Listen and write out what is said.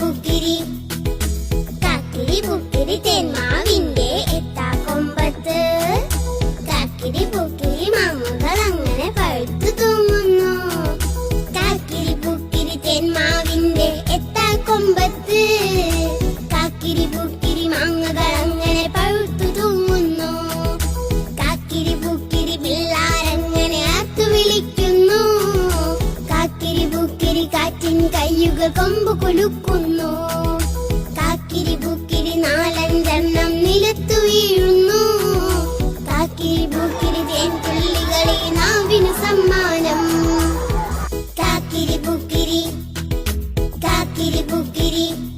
പുക്കിരി. കക്കിരി പുക്കിരി തെന്മാവിന്റെ എത്താക്കൊമ്പത്ത് കക്കിരി പുക്കിരി മാമുകൾ അങ്ങനെ പഴുത്തു തൂങ്ങുന്നു. കക്കിരി പുക്കിരി തെന്മാ കാറ്റിൻ കയ്യുകൾ കൊമ്പ് കുലുക്കുന്നു. കാക്കിരി ബുക്കിരി നാലഞ്ചെണ്ണം നിലത്തു വീഴുന്നു. കാക്കിരി ബുക്കിരി തേൻ തുള്ളികളെ നാവിന് സമ്മാനം. കാക്കിരി ബുക്കിരി കാക്കിരി പൂക്കിരി.